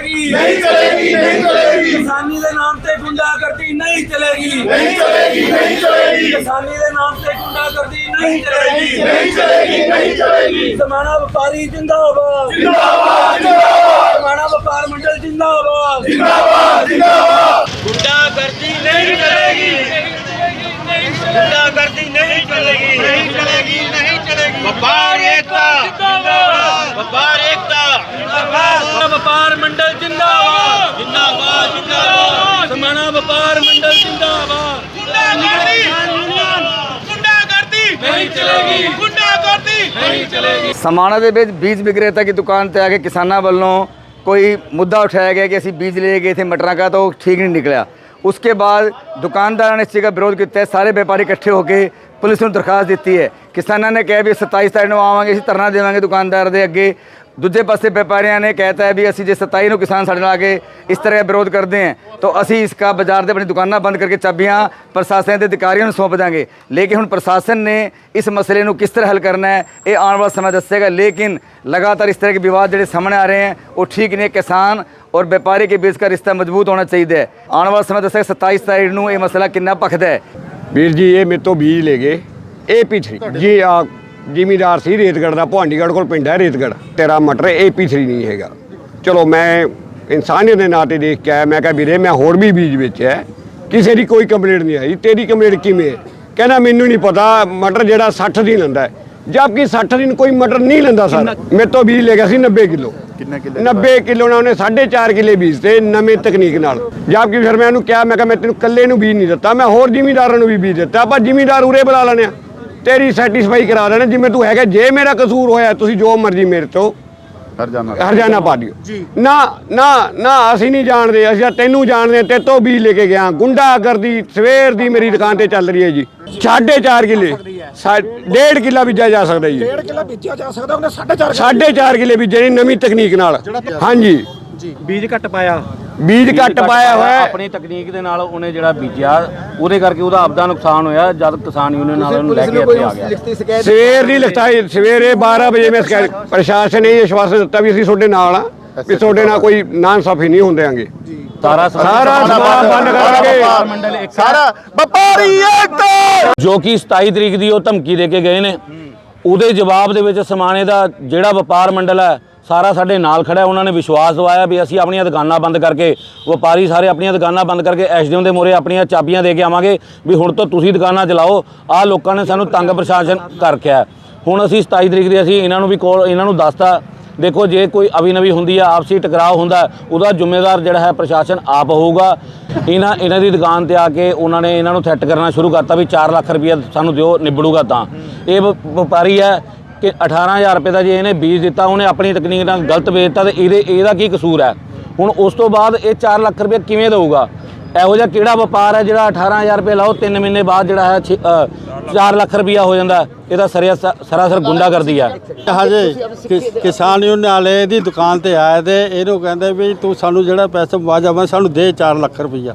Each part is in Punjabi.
ਚਲੇਗੀ। ਨਹੀਂ ਚਲੇਗੀ ਨਹੀਂ ਚਲੇਗੀ। ਕਿਸਾਨੀ ਦੇ ਨਾਮ ਤੇ ਗੁੰਡਾਗਰਦੀ ਨਹੀਂ ਚਲੇਗੀ। ਨਹੀਂ ਚਲੇਗੀ ਨਹੀਂ ਚਲੇਗੀ। ਕਿਸਾਨੀ ਦੇ ਨਾਮ ਤੇ ਗੁੰਡਾਗਰਦੀ ਨਹੀਂ ਚਲੇਗੀ ਨਹੀਂ ਚਲੇਗੀ ਨਹੀਂ ਚਲੇਗੀ। ਸਮਾਣਾ ਵਪਾਰੀ ਜਿੰਦਾਬਾਦ। ਜਿੰਦਾਬਾਦ ਜਿੰਦਾਬਾਦ। ਸਮਾਣਾ ਵਪਾਰ ਮੰਡਲ ਜਿੰਦਾਬਾਦ। ਜਿੰਦਾਬਾਦ ਜਿੰਦਾਬਾਦ। ਗੁੰਡਾਗਰਦੀ ਨਹੀਂ ਚਲੇਗੀ। ਗੁੰਡਾਗਰਦੀ ਨਹੀਂ ਚਲੇਗੀ। ਨਹੀਂ ਚਲੇਗੀ ਨਹੀਂ ਚਲੇਗੀ। ਵਪਾਰ ਏਕਤਾ। ਜਿੰਦਾਬਾਦ। ਵਪਾਰ ਏਕਤਾ। ਜਿੰਦਾਬਾਦ ਵਪਾਰ ਮੰਡਲ ਜਿੰਦਾਬਾਦ। ਜਿੰਦਾਬਾਦ ਜਿੰਦਾਬਾਦ। ਸਮਾਣਾ ਵਪਾਰ ਮੰਡਲ ਜਿੰਦਾਬਾਦ। ਗੁੰਡਾਗਰਦੀ। ਗੁੰਡਾਗਰਦੀ। ਨਹੀਂ ਚਲੇਗੀ। ਗੁੰਡਾਗਰਦੀ। ਨਹੀਂ ਚਲੇਗੀ। ਸਮਾਣਾ ਦੇ ਵਿੱਚ ਬੀਜ ਵਿਕਰੇਤਾ ਦੀ ਦੁਕਾਨ ਤੇ ਆ ਕੇ ਕਿਸਾਨਾਂ ਵੱਲੋਂ ਕੋਈ ਮੁੱਦਾ ਉਠਾਇਆ ਗਿਆ ਕਿ ਅਸੀਂ ਬੀਜ ਲੈ ਗਏ ਥੇ ਮਟਰਾਂ ਦਾ ਤਾਂ ਉਹ ਠੀਕ ਨਹੀਂ ਨਿਕਲਿਆ। ਉਸਕੇ ਬਾਅਦ ਦੁਕਾਨਦਾਰਾਂ ਨੇ ਇਸ ਚੀਜ਼ ਦਾ ਵਿਰੋਧ ਕੀਤਾ ਸਾਰੇ ਵਪਾਰੀ ਇਕੱਠੇ ਹੋ ਕੇ ਪੁਲਿਸ ਨੂੰ ਦਰਖਾਸਤ ਦਿੱਤੀ ਹੈ। ਕਿਸਾਨਾਂ ਨੇ ਕਿਹਾ ਵੀ 27 ਤਾਰੀਖ ਨੂੰ ਆਵਾਂਗੇ, ਅਸੀਂ ਧਰਨਾ ਦੇਵਾਂਗੇ ਦੁਕਾਨਦਾਰ ਦੇ ਅੱਗੇ। ਦੂਜੇ ਪਾਸੇ ਵਪਾਰੀਆਂ ਨੇ ਕਹਿਤਾ ਹੈ ਵੀ ਅਸੀਂ ਜੇ 27 ਨੂੰ ਕਿਸਾਨ ਸਾਡੇ ਨਾਲ ਆ ਕੇ ਇਸ ਤਰ੍ਹਾਂ ਵਿਰੋਧ ਕਰਦੇ ਹਾਂ, ਤਾਂ ਅਸੀਂ ਇਸ ਦਾ ਬਾਜ਼ਾਰ ਦੇ ਆਪਣੀ ਦੁਕਾਨਾਂ ਬੰਦ ਕਰਕੇ ਚਾਬੀਆਂ ਪ੍ਰਸ਼ਾਸਨ ਦੇ ਅਧਿਕਾਰੀਆਂ ਨੂੰ ਸੌਂਪ ਦਾਂਗੇ। ਲੇਕਿਨ ਹੁਣ ਪ੍ਰਸ਼ਾਸਨ ਨੇ ਇਸ ਮਸਲੇ ਨੂੰ ਕਿਸ ਤਰ੍ਹਾਂ ਹੱਲ ਕਰਨਾ ਹੈ, ਇਹ ਆਉਣ ਵਾਲਾ ਸਮਾਂ ਦੱਸੇਗਾ। ਲੇਕਿਨ ਲਗਾਤਾਰ ਇਸ ਤਰ੍ਹਾਂ ਦੇ ਵਿਵਾਦ ਜਿਹੜੇ ਸਾਹਮਣੇ ਆ ਰਹੇ ਹਨ ਉਹ ਠੀਕ ਨਹੀਂ ਕਿਸਾਨ ਔਰ ਵਪਾਰੀ ਕੇ ਬੀਚ ਦਾ ਰਿਸ਼ਤਾ ਮਜ਼ਬੂਤ ਹੋਣਾ ਚਾਹੀਦਾ ਹੈ। ਆਉਣ ਵਾਲਾ ਸਮਾਂ ਦੱਸੇਗਾ 27 ਤਾਰੀਖ ਨੂੰ ਇਹ ਮਸਲਾ ਕਿੰਨਾ ਭਖਦਾ ਹੈ। ਵੀਰ ਜੀ ਇਹ ਮੇਰੇ ਤੋਂ ਬੀਜ ਲੈ ਗਏ। AP3 ਜੀ ਆ ਜ਼ਿਮੀਦਾਰ ਸੀ ਰੇਤਗੜ ਦਾ ਭਵਾਨੀਗੜ੍ਹ ਕੋਲ ਪਿੰਡ ਹੈ ਰੇਤਗੜ ਤੇਰਾ ਮਟਰ AP3 ਨਹੀਂ ਹੈਗਾ। ਚਲੋ ਮੈਂ ਇਨਸਾਨੀਅਤ ਦੇ ਨਾਤੇ ਦੇਖ ਕੇ ਆਇਆ। ਮੈਂ ਕਿਹਾ ਵੀਰੇ ਮੈਂ ਹੋਰ ਵੀ ਬੀਜ ਵੇਚਿਆ ਹੈ। ਕਿਸੇ ਦੀ ਕੋਈ ਕੰਪਲੇਂਟ ਨਹੀਂ ਆਈ। ਤੇਰੀ ਕੰਪਲੇਂਟ ਕਿਵੇਂ ਹੈ? ਕਹਿੰਦਾ ਮੈਨੂੰ ਨਹੀਂ ਪਤਾ ਮਟਰ ਜਿਹੜਾ 60 ਦਿਨ ਲੈਂਦਾ ਹੈ। ਜਦਕਿ 60 ਦਿਨ ਕੋਈ ਮਟਰ ਨਹੀਂ ਲੈਂਦਾ ਸਰ। ਮੇਰੇ ਤੋਂ ਬੀਜ ਲੈ ਗਿਆ ਸੀ 90 ਕਿਲੋ। ਕਿੰਨਾ ਕਿਲੋ 90 ਕਿਲੋ ਨਾਲ ਉਹਨੇ 4.5 ਕਿਲੇ ਬੀਜ ਤੇ ਨਵੇਂ ਤਕਨੀਕ ਨਾਲ। ਜਦਕਿ ਫਿਰ ਮੈਂ ਉਹਨੂੰ ਕਿਹਾ ਮੈਂ ਕਿਹਾ ਮੈਂ ਤੈਨੂੰ ਇਕੱਲੇ ਨੂੰ ਬੀਜ ਨਹੀਂ ਦਿੱਤਾ ਮੈਂ ਹੋਰ ਜ਼ਿਮੀਦਾਰਾਂ ਨੂੰ ਵੀ ਬੀਜ ਦਿੱਤਾ। ਆਪਾਂ ਜ਼ਿਮੀਦਾਰ ਉਰੇ ਬੁਲਾ ਲੈਣੇ ਆ ਤੇਰੀ ਸੈਟੀਸਫਾਈ ਕਰਾ ਦੇਣਾ ਜਿਵੇਂ ਤੂੰ ਹੈਗਾ। ਜੇ ਮੇਰਾ ਕਸੂਰ ਹੋਇਆ ਤੁਸੀਂ ਜੋ ਮਰਜ਼ੀ ਮੇਰੇ ਤੋਂ ਹਰਜਾਨਾ ਹਰਜਾਨਾ ਪਾ ਦਿਓ ਨਾ ਨਾ ਨਾ ਅਸੀਂ ਨਹੀਂ ਜਾਣਦੇ ਅਸੀਂ ਤਾਂ ਤੈਨੂੰ ਜਾਣਦੇ ਹਾਂ, ਤੇਤੋਂ ਵੀ ਲੈ ਕੇ ਗਿਆ। ਗੁੰਡਾਗਰਦੀ ਸਵੇਰ ਦੀ ਮੇਰੀ ਦੁਕਾਨ ਤੇ ਚੱਲ ਰਹੀ ਹੈ ਜੀ। 4.5 ਕਿੱਲੇ। ਸਾ- ਡੇਢ ਕਿੱਲਾ ਬੀਜਿਆ ਜਾ ਸਕਦਾ ਜੀ। ਡੇਢ ਕਿੱਲਾ ਬੀਜਿਆ ਜਾ ਸਕਦਾ ਉਹਨੇ 4.5 4.5 ਕਿੱਲੇ ਬੀਜੇ ਨੇ ਨਵੀਂ ਤਕਨੀਕ ਨਾਲ। ਹਾਂਜੀ। ਬੀਜ ਘੱਟ ਪਾਇਆ। ਬੀਜ ਘੱਟ ਪਾਇਆ ਹੋਇਆ ਹੈ। ਆਪਣੀ ਤਕਨੀਕ ਦੇ ਨਾਲ ਉਹਨੇ ਜਿਹੜਾ ਬੀਜਿਆ ਉਹਦੇ ਕਰਕੇ ਉਹਦਾ ਆਪਦਾ ਨੁਕਸਾਨ ਹੋਇਆ ਜਦ ਕਿਸਾਨ ਯੂਨੀਅਨ ਨਾਲ ਉਹਨੂੰ ਲੈ ਕੇ ਇੱਥੇ ਆ ਗਿਆ। ਲਿਖਤੀ ਸ਼ਿਕਾਇਤ ਸਵੇਰ ਦੀ ਲਿਖਤਾਈ ਸਵੇਰੇ 12 ਵਜੇ ਮੈਂ ਸ਼ਿਕਾਇਤ ਪ੍ਰਸ਼ਾਸਨ ਨੇ ਇਹ ਵਿਸ਼ਵਾਸ ਦਿੱਤਾ ਵੀ ਅਸੀਂ ਤੁਹਾਡੇ ਨਾਲ ਆ ਵੀ ਤੁਹਾਡੇ ਨਾਲ ਕੋਈ ਨਾਇਨਸਾਫੀ ਨਹੀਂ ਹੁੰਦੇਾਂਗੇ ਸਾਰਾ ਸਾਰਾ ਸਮਾਨ ਬੰਦ ਕਰਾਂਗੇ ਮੰਡਲ ਇੱਕ ਸਾਰਾ ਵਪਾਰੀ ਏਕਤਾ ਜੋ ਕਿ 27 ਤਰੀਕ ਦੀ ਉਹ ਧਮਕੀ ਦੇ ਕੇ ਗਏ ਨੇ। ਉਹਦੇ ਜਵਾਬ ਦੇ ਵਿੱਚ ਸਮਾਣੇ ਦਾ ਜਿਹੜਾ ਵਪਾਰ ਮੰਡਲ ਹੈ ਸਾਰਾ ਸਾਡੇ ਨਾਲ ਖੜਾ ਉਹਨਾਂ ਨੇ ਵਿਸ਼ਵਾਸ ਦਵਾਇਆ ਵੀ ਅਸੀਂ ਆਪਣੀਆਂ ਦੁਕਾਨਾਂ ਬੰਦ ਕਰਕੇ, ਵਪਾਰੀ ਸਾਰੇ ਆਪਣੀਆਂ ਦੁਕਾਨਾਂ ਬੰਦ ਕਰਕੇ ਐਸਡੀਐਮ ਦੇ ਮੋਰੇ ਆਪਣੀਆਂ ਚਾਬੀਆਂ ਦੇ ਕੇ ਆਵਾਂਗੇ ਵੀ ਹੁਣ ਤੋਂ ਤੁਸੀਂ ਦੁਕਾਨਾਂ ਚਲਾਓ। ਆਹ ਲੋਕਾਂ ਨੇ ਸਾਨੂੰ ਤੰਗ ਪ੍ਰਸ਼ਾਸਨ ਕਰ ਰੱਖਿਆ ਹੁਣ ਅਸੀਂ 27 ਤਰੀਕ ਦੀ ਅਸੀਂ ਇਹਨਾਂ ਨੂੰ ਵੀ ਕੋਲ ਇਹਨਾਂ ਨੂੰ ਦੱਸਤਾ, ਦੇਖੋ ਜੇ ਕੋਈ ਅਵਿਨਵੀ ਹੁੰਦੀ ਆ, ਆਪਸੀ ਟਕਰਾਅ ਹੁੰਦਾ, ਉਹਦਾ ਜ਼ਿੰਮੇਵਾਰ ਜਿਹੜਾ ਹੈ ਪ੍ਰਸ਼ਾਸਨ ਆਪ ਹੋਊਗਾ। ਇਹਨਾਂ ਇਹਨਾਂ ਦੀ ਦੁਕਾਨ ਤੇ ਆ ਕੇ ਉਹਨਾਂ ਨੇ ਇਹਨਾਂ ਨੂੰ ਥ੍ਰੈਟ ਕਰਨਾ ਸ਼ੁਰੂ ਕਰਤਾ ਵੀ 4 ਲੱਖ ਰੁਪਏ ਸਾਨੂੰ ਦਿਓ, ਨਿਬੜੂਗਾ ਤਾਂ। ਇਹ ਵ- ਵਪਾਰੀ ਹੈ ਕਿ 18000 ਰੁਪਏ ਦਾ ਜੇ ਇਹਨੇ ਬੀਜ ਦਿੱਤਾ, ਉਹਨੇ ਆਪਣੀ ਤਕਨੀਕ ਨਾਲ ਗਲਤ ਵੇਚ ਦਿੱਤਾ ਤੇ ਇਹਦੇ, ਇਹਦਾ ਕੀ ਕਸੂਰ ਹੈ? ਹੁਣ ਉਸ ਤੋਂ ਬਾਅਦ ਇਹ 4 ਲੱਖ ਰੁਪਏ ਕਿਵੇਂ ਦੇਊਗਾ? ਇਹੋ ਜਿਹਾ ਕਿਹੜਾ ਵਪਾਰ ਹੈ ਜਿਹੜਾ 18000 ਰੁਪਏ ਲਾਓ 3 ਮਹੀਨੇ ਬਾਅਦ ਜਿਹੜਾ ਹੈ 4 ਲੱਖ ਰੁਪਇਆ ਹੋ ਜਾਂਦਾ। ਹੈ? ਇਹ ਤਾਂ ਸਰਾਸਰ ਗੁੰਡਾ ਕਰਦੀ ਹੈ ਹਜੇ ਕਿਸਾਨ ਯੂਨੀਅਨ ਵਾਲੇ ਦੀ ਦੁਕਾਨ ਤੇ ਆਏ ਤੇ ਇਹਨੂੰ ਕਹਿੰਦੇ ਵੀ ਤੂੰ ਸਾਨੂੰ ਜਿਹੜਾ ਪੈਸਾ ਵਾਜਬ ਹੈ ਸਾਨੂੰ ਦੇ 4 ਲੱਖ ਰੁਪਈਆ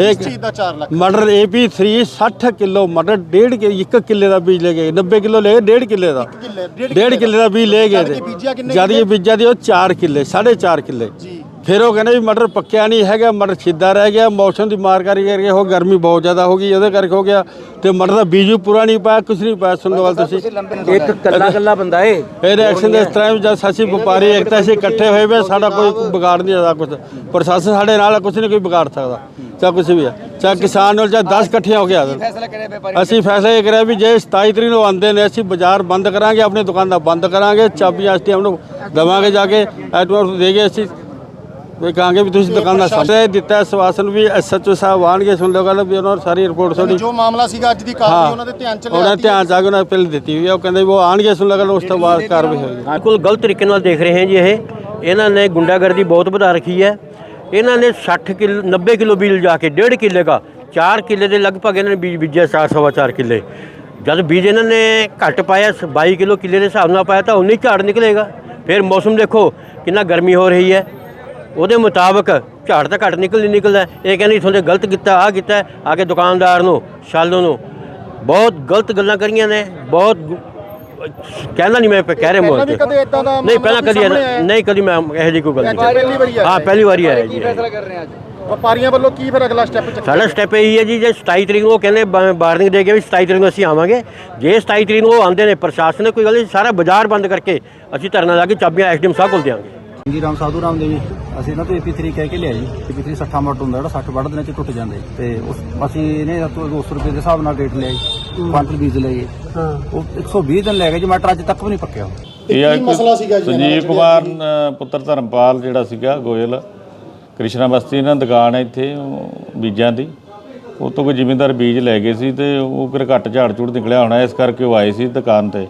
ਇਹ ਚੀਜ਼ ਦਾ 4 ਲੱਖ। ਮਟਰ AP3 60 ਕਿਲੋ ਮਟਰ ਡੇਢ ਕੇ 1 ਕਿੱਲੇ ਦਾ ਬੀਜ ਲੈ ਗਏ 90 ਕਿਲੋ ਲੈ ਗਏ ਡੇਢ ਕਿੱਲੇ ਦਾ। ਕਿੱਲੇ, ਡੇਢ ਡੇਢ ਕਿੱਲੇ ਦਾ। ਬੀਜ ਲੈ ਗਏ ਜਦ ਕਿ ਬੀਜਿਆ ਇਹ ਦੀ ਉਹ 4 ਕਿੱਲੇ 4.5 ਕਿੱਲੇ। ਫਿਰ ਉਹ ਕਹਿੰਦੇ ਵੀ ਮਟਰ ਪੱਕਿਆ ਨਹੀਂ ਹੈਗਾ ਮਟਰ ਸਿੱਧਾ ਰਹਿ ਗਿਆ ਮੌਸਮ ਦੀ ਮਾਰਕਾਰੀ ਕਰਕੇ ਉਹ ਗਰਮੀ ਬਹੁਤ ਜ਼ਿਆਦਾ ਹੋ ਗਈ ਉਹਦੇ ਕਰਕੇ ਹੋ ਗਿਆ ਤੇ ਮਟਰ ਦਾ ਬੀਜ ਵੀ ਪੂਰਾ ਨਹੀਂ ਪਾਇਆ ਕੁਝ ਨਹੀਂ ਪਾਇਆ ਸੁਣਨ ਵਾਲ ਤੁਸੀਂ ਇੱਕ ਕੱਲਾ ਕੱਲਾ ਬੰਦਾ ਏ। ਇਹ ਰਿਐਕਸ਼ਨ ਦੇ ਇਸ ਤਰ੍ਹਾਂ ਵੀ ਜਦ ਅਸੀਂ ਵਪਾਰੀ ਏਕਤਾ ਅਸੀਂ ਇਕੱਠੇ ਹੋਏ ਵੇ ਸਾਡਾ ਕੋਈ ਵਿਗਾੜ ਨਹੀਂ ਸਕਦਾ ਕੁਝ ਪ੍ਰਸ਼ਾਸਨ ਸਾਡੇ ਨਾਲ ਕੁਝ ਨਹੀਂ ਕੋਈ ਵਿਗਾੜ ਸਕਦਾ ਚਾਹੇ ਕੁਝ ਵੀ ਹੈ ਚਾਹੇ ਕਿਸਾਨ ਨਾਲ ਚਾਹੇ 10 ਇਕੱਠੀਆਂ ਹੋ ਕਰੇ ਵਪਾਰੀ ਅਸੀਂ ਫੈਸਲਾ ਇਹ ਕਰਿਆ ਵੀ ਜੇ 27 ਤਰੀਕ ਨੂੰ ਆਉਂਦੇ ਨੇ ਅਸੀਂ ਬਾਜ਼ਾਰ ਬੰਦ ਕਰਾਂਗੇ ਆਪਣੀ ਦੁਕਾਨਾਂ ਬੰਦ ਕਰਾਂਗੇ ਚਾਬੀਆਂ ਅਸੀਂ ਨੂੰ ਦਵਾਂਗੇ ਜਾ ਕੇ ਐਟਵਰ ਦੇ ਕੇ ਅਸੀਂ ਵੀ ਕਹਾਂਗੇ ਵੀ ਤੁਸੀਂ ਦੁਕਾਨਾਂ ਸਾਡੇ ਦਿੱਤਾ ਸਵਾਸਨ ਵੀ ਐਸਐਚਓ ਸਾਹਿਬ ਆਣਗੇ ਸੁਣ ਲਿਓ ਗੱਲ ਵੀ ਉਹਨਾਂ ਨੇ ਸਾਰੀ ਰਿਪੋਰਟ ਤੁਹਾਡੀ ਜੋ ਮਾਮਲਾ ਸੀਗਾ ਅੱਜ ਦੀ ਕਾਰਵਾਈ ਉਹਨਾਂ ਦੇ ਧਿਆਨ ਚ ਉਹਨਾਂ ਨੇ ਧਿਆਨ ਚ ਆ ਕੇ ਉਹਨਾਂ ਨੇ ਪਹਿਲ ਦਿੱਤੀ ਹੋਈ ਆ ਉਹ ਕਹਿੰਦੇ ਉਹ ਆਣਗੇ ਸੁਣ ਲਿਓ ਗੱਲ ਉਸ ਤੋਂ ਬਾਅਦ ਕਾਰਵਾਈ ਹੋਏਗੀ। ਬਿਲਕੁਲ ਗਲਤ ਤਰੀਕੇ ਨਾਲ ਦੇਖ ਰਹੇ ਹਾਂ ਜੀ ਇਹ। ਇਹਨਾਂ ਨੇ ਗੁੰਡਾਗਰਦੀ ਬਹੁਤ ਵਧਾ ਰੱਖੀ ਹੈ। ਇਹਨਾਂ ਨੇ 60 ਕਿਲੋ 90 ਕਿਲੋ ਬੀਜ ਜਾ ਕੇ ਡੇਢ ਕਿੱਲੇ ਦਾ 4 ਕਿੱਲੇ ਦੇ ਲਗਭਗ ਇਹਨਾਂ ਨੇ ਬੀਜ ਬੀਜਿਆ ਚਾਰ ਸਵਾ ਚਾਰ ਕਿੱਲੇ। ਜਦ ਬੀਜ ਇਹਨਾਂ ਨੇ ਘੱਟ ਪਾਇਆ 22 ਕਿਲੋ ਕਿੱਲੇ ਦੇ ਹਿਸਾਬ ਨਾਲ ਪਾਇਆ ਤਾਂ ਉਨੀ ਝਾੜ ਨਿਕਲੇਗਾ। ਫਿਰ ਮੌਸਮ ਦੇਖੋ ਕਿੰਨਾ ਗਰਮੀ ਹੋ ਰਹੀ ਹੈ। ਉਹਦੇ ਮੁਤਾਬਕ ਝਾੜ ਤਾਂ ਘੱਟ ਨਿਕਲ ਨਿਕਲਦਾ ਇਹ ਕਹਿੰਦੀ ਤੁਹਾਡੇ ਗਲਤ ਕੀਤਾ ਆ ਕੀਤਾ ਆ ਕੇ ਦੁਕਾਨਦਾਰ ਨੂੰ ਸ਼ਾਲੋ ਨੂੰ ਬਹੁਤ ਗਲਤ ਗੱਲਾਂ ਕਰੀਆਂ ਨੇ ਬਹੁਤ ਕਹਿੰਦਾ ਨਹੀਂ ਮੈਂ ਕਹਿ ਰਿਹਾ ਮੋਹ ਨਹੀਂ ਪਹਿਲਾਂ ਕਦੀ ਨਹੀਂ ਕਦੀ ਮੈਂ ਇਹੋ ਜਿਹੀ ਕੋਈ ਗੱਲ ਨਹੀਂ ਹਾਂ? ਪਹਿਲੀ ਵਾਰੀ ਆਇਆ ਜੀ ਵਪਾਰੀਆਂ ਵੱਲੋਂ ਕੀ ਫਿਰ ਅਗਲਾ ਸਟੈਪ ਚੱਕਣਾ ਸਾਡਾ ਸਟੈਪ ਇਹ ਹੈ ਜੀ ਜੇ 27 ਤਰੀਕ ਨੂੰ ਉਹ ਕਹਿੰਦੇ ਬਾਰਨਿੰਗ ਦੇ ਕੇ ਵੀ 27 ਤਰੀਕ ਨੂੰ ਅਸੀਂ ਆਵਾਂਗੇ। ਜੇ 27 ਤਰੀਕ ਨੂੰ ਉਹ ਆਉਂਦੇ ਨੇ ਪ੍ਰਸ਼ਾਸਨ ਨੇ ਕੋਈ ਗੱਲ ਨਹੀਂ ਸਾਰਾ ਬਾਜ਼ਾਰ ਬੰਦ ਕਰਕੇ ਅਸੀਂ ਧਰਨਾ ਲਾ ਕੇ ਚਾਬੀਆਂ ਐਸਡੀਐਮ ਸਾਹਿਬ ਕੋਲ ਦੇਵਾਂਗੇ ਜੀ ਰਾਮ ਸਾਧੂ ਰਾਮ ਦੇਵੀ। ਅਸੀਂ ਇਹਨਾਂ ਤੋਂ AP3 ਕਹਿ ਕੇ ਲਿਆ ਜੀ AP3 60 ਮਟ ਹੁੰਦਾ ਜਿਹੜਾ 60 ਵੱਢ ਦਿਨਾਂ ਚ ਟੁੱਟ ਜਾਂਦਾ। ਜੀ ਤੇ ਉਸ ਅਸੀਂ ਇਹਨੇ ਤੋਂ 200 ਰੁਪਏ ਦੇ ਹਿਸਾਬ ਨਾਲ ਰੇਟ ਲਿਆ ਜੀ ਕੁਆਂਟਲ ਬੀਜ ਲਏ। ਹਾਂ। ਉਹ 120 ਦਿਨ ਲੈ ਗਏ ਜੀ ਮਟਰ ਅੱਜ ਤੱਕ ਵੀ ਨਹੀਂ ਪੱਕਿਆ। ਉਹ। ਇਹ ਮਸਲਾ ਸੀਗਾ ਜੀ? ਇਹਨਾਂ ਦਾ ਸੰਜੀਵ ਕੁਮਾਰ ਅ, ਪੁੱਤਰ ਧਰਮਪਾਲ ਜਿਹੜਾ ਸੀਗਾ ਗੋਇਲ। ਕ੍ਰਿਸ਼ਨਾ ਬਸਤੀ ਇਹਨਾਂ ਦੀ ਦੁਕਾਨ ਹੈ ਇੱਥੇ ਉਹ ਬੀਜਾਂ ਦੀ। ਉਹ ਤੋਂ ਕੋਈ ਜ਼ਿਮੀਂਦਾਰ ਬੀਜ ਲੈ ਗਏ ਸੀ ਤੇ ਉਹ ਫਿਰ ਘੱਟ ਝਾੜ ਝੂੜ ਨਿਕਲਿਆ ਹੋਣਾ ਇਸ ਕਰਕੇ ਉਹ ਆਏ ਸੀ ਦੁਕਾਨ ਤੇ।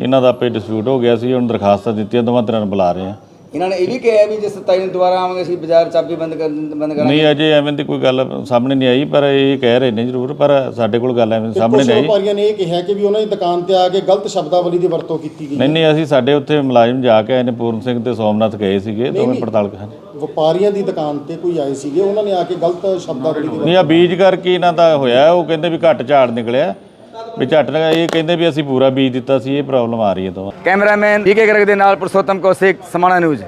ਇਹਨਾਂ ਦਾ ਆਪੇ ਡਿਸਪਿਊਟ ਹੋ ਗਿਆ ਸੀ ਹੁਣ ਦਰਖਾਸਤਾਂ ਦਿੱਤੀਆਂ ਦੋਵਾਂ ਤਰ੍ਹਾਂ ਨੂੰ ਬੁਲਾ ਰਹੇ ਆ। ਇਹਨਾਂ ਨੇ ਇਹ ਵੀ ਕਿਹਾ ਵੀ ਜੇ 27 ਨੂੰ ਦੁਬਾਰਾ ਆਵਾਂਗੇ ਅਸੀਂ ਬਾਜ਼ਾਰ ਚਾਬੀ ਬੰਦ ਕਰ ਬੰਦ ਕਰਾਂਗੇ। ਨਹੀਂ ਅਜੇ ਐਵੇਂ ਦੀ ਕੋਈ ਗੱਲ ਸਾਹਮਣੇ ਨਹੀਂ ਆਈ ਪਰ ਇਹ ਕਹਿ ਰਹੇ ਨੇ ਜ਼ਰੂਰ ਪਰ ਸਾਡੇ ਕੋਲ ਗੱਲ ਐਵੇਂ ਸਾਹਮਣੇ ਨਹੀਂ ਆਈ। ਵਪਾਰੀਆਂ ਨੇ ਇਹ ਕਿਹਾ ਕਿ ਵੀ ਉਹਨਾਂ ਦੀ ਦੁਕਾਨ ਤੇ ਆ ਕੇ ਗਲਤ ਸ਼ਬਦਾਵਲੀ ਦੀ ਵਰਤੋਂ ਕੀਤੀ ਗਈ ਨਹੀਂ ਨਹੀਂ ਅਸੀਂ ਸਾਡੇ ਉੱਥੇ ਮੁਲਾਜ਼ਮ ਜਾ ਕੇ ਆਏ ਨੇ ਪੂਰਨ ਸਿੰਘ ਤੇ ਸੋਮਨਾਥ ਗਏ ਸੀਗੇ ਦੋਵੇਂ ਪੜਤਾਲ ਕਰਨ। ਵਪਾਰੀਆਂ ਦੀ ਦੁਕਾਨ ਤੇ ਕੋਈ ਆਏ ਸੀਗੇ ਉਹਨਾਂ ਨੇ ਆ ਕੇ ਗਲਤ ਸ਼ਬਦਾਵਲੀ ਦੀ ਨਹੀਂ ਆ ਬੀਜ ਕਰਕੇ ਇਹਨਾਂ ਦਾ ਹੋਇਆ ਉਹ ਕਹਿੰਦੇ ਵੀ ਘੱਟ ਝਾੜ ਨਿਕਲਿਆ। ਵੀ ਝੱਟ ਲਗਾ ਇਹ ਕਹਿੰਦੇ ਵੀ ਅਸੀਂ ਪੂਰਾ ਬੀਜ ਦਿੱਤਾ ਸੀ, ਇਹ ਪ੍ਰੋਬਲਮ ਆ ਰਹੀ ਹੈ ਤੋਂ ਕੈਮਰਾਮੈਨ ਡੀਕੇ ਗਰਗ ਦੇ ਨਾਲ ਪੁਰਸ਼ੋਤਮ ਕੌਸ਼ਿਕ, ਸਮਾਣਾ ਨਿਊਜ਼